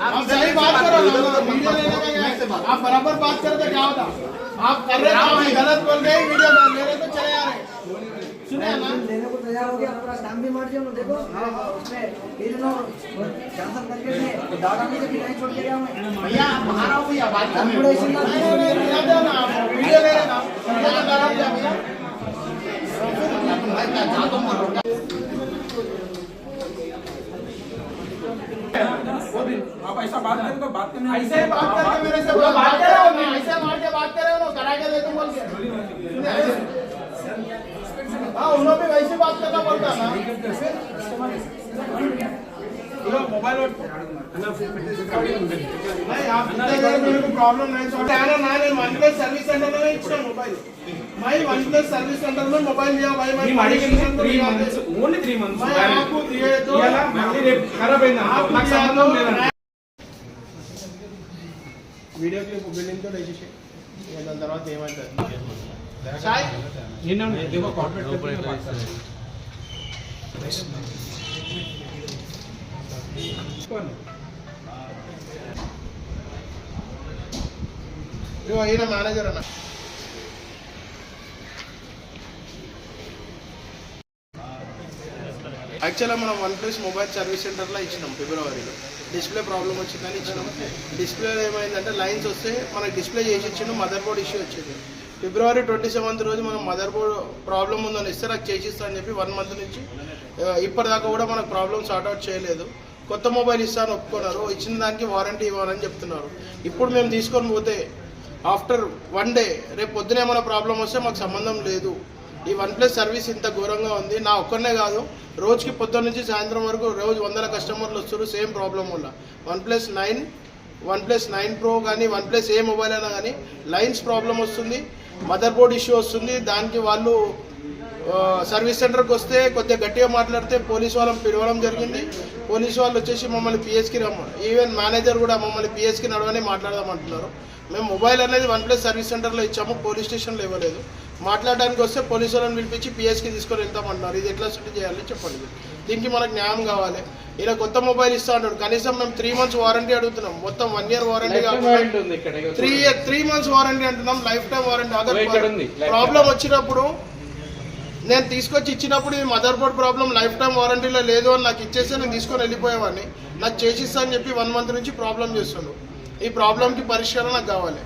आप सही बात करो करो ना, तो वीडियो लेने का करो, से क्या बात आप बराबर बात करो तो क्या होता? आप कर रहे आप गलत बोल रहे वीडियो बना ले रहे तो चले आ रहे सुनिए ना? लेने को तैयार हो गया पूरा स्टैम्प भी मार दिया उन्होंने देखो उसमें तीन लोग कैंसल करके दिए दादा में से भी नहीं छोड़ के गया मैं। भैया आप बाहर आओ भैया बात करने। दो। कैलकुलेशन का नहीं, नहीं, नहीं, नहीं, नहीं, ना, वीडियो ले रहे ना वीडियो बना रहे हैं भैया मैं क्या जाता हूँ मरो आप ऐसा बात करें तो बात करने ऐसे बात करके हाँ, मेरे से बोला बात कर रहे हो ऐसे मार के बात कर रहे हो करा के दे तुम बोल के। हाँ उन्होंने भी वैसे बात करना पड़ता ना पूरा मोबाइल और नहीं आप मेरे को प्रॉब्लम नहीं सॉरी आना ना नहीं वन प्लस सर्विस सेंटर में इच्छा मोबाइल। मैं वन प्लस सर्विस सेंटर में मोबाइल लिया भाई मैं माड़ी के लिए 3 मंथ्स ओनली 3 मंथ्स आपको दिए तो खराब है ना आप लग सकता हूँ मेरा। వీడియో క్లిప్ బిల్డింగ్తో డెసిషన్ ఇక దాని తర్వాత ఏమవుతుంది ఈయన మేనేజర్ అన్న. యాక్చువల్గా మనం వన్ ప్లస్ మొబైల్ సర్వీస్ సెంటర్లో ఇచ్చినాం ఫిబ్రవరిలో. డిస్ప్లే ప్రాబ్లం వచ్చిందని ఇచ్చినాం. డిస్ప్లేలో ఏమైందంటే లైన్స్ వస్తే మనకి డిస్ప్లే చేసి ఇచ్చిండు మదర్ బోర్డ్ ఇష్యూ వచ్చింది. ఫిబ్రవరి ట్వంటీ సెవెంత్ రోజు మనం మదర్ బోర్డ్ ప్రాబ్లం ఉందని ఇస్తే నాకు చేసిస్తా అని చెప్పి వన్ మంత్ నుంచి ఇప్పటిదాకా కూడా మనకు ప్రాబ్లమ్ సార్ట్అవుట్ చేయలేదు. కొత్త మొబైల్ ఇస్తాను ఒప్పుకున్నారు. ఇచ్చిన దానికి వారంటీ ఇవ్వాలని చెప్తున్నారు. ఇప్పుడు మేము తీసుకొని పోతే ఆఫ్టర్ వన్ డే రేపు పొద్దున ఏమైనా ప్రాబ్లం వస్తే మాకు సంబంధం లేదు. ఈ వన్ ప్లస్ సర్వీస్ ఇంత ఘోరంగా ఉంది. నా ఒక్కనే కాదు రోజుకి పొద్దున్న నుంచి సాయంత్రం వరకు రోజు వందల కస్టమర్లు వస్తారు సేమ్ ప్రాబ్లం వల్ల. One plus nine one plus nine pro కానీ వన్ ప్లస్ ఏ మొబైల్ అయినా కానీ లైన్స్ ప్రాబ్లం వస్తుంది మదర్ బోర్డ్ ఇష్యూ వస్తుంది. దానికి వాళ్ళు సర్వీస్ సెంటర్కి వస్తే కొద్దిగా గట్టిగా మాట్లాడితే పోలీస్ వాళ్ళని పిలవడం జరిగింది. పోలీస్ వాళ్ళు వచ్చేసి మమ్మల్ని పిఎస్కి రమ్మ ఈవెన్ మేనేజర్ కూడా మమ్మల్ని పిఎస్కి నడవని మాట్లాడదామంటున్నారు మేము మొబైల్ అనేది వన్ ప్లస్ సర్వీస్ సెంటర్లో ఇచ్చాము పోలీస్ స్టేషన్లో ఇవ్వలేదు. మాట్లాడడానికి వస్తే పోలీసు వాళ్ళని పిలిపించి పిఎస్కి తీసుకొని వెళ్తామంటున్నారు ఇది ఎట్లా సెట్ చేయాలి చెప్పండి. దీనికి మనకు న్యాయం కావాలి. ఇలా కొత్త మొబైల్ ఇస్తా అంటాడు కనీసం మేము త్రీ మంత్స్ వారంటీ అడుగుతున్నాం. మొత్తం వన్ ఇయర్ వారంటీ కాకుండా త్రీ త్రీ మంత్స్ వారంటీ అంటున్నాం. Lifetime warranty. ప్రాబ్లం వచ్చినప్పుడు నేను తీసుకొచ్చి ఇచ్చినప్పుడు ఈ motherboard problem lifetime వారంటీలో లేదు అని నాకు ఇచ్చేస్తే నేను తీసుకొని వెళ్ళిపోయేవాడిని. నాకు చేసిస్తా అని చెప్పి వన్ మంత్ నుంచి ప్రాబ్లం చేస్తుండు ఈ ప్రాబ్లంకి పరిష్కారం నాకు కావాలి.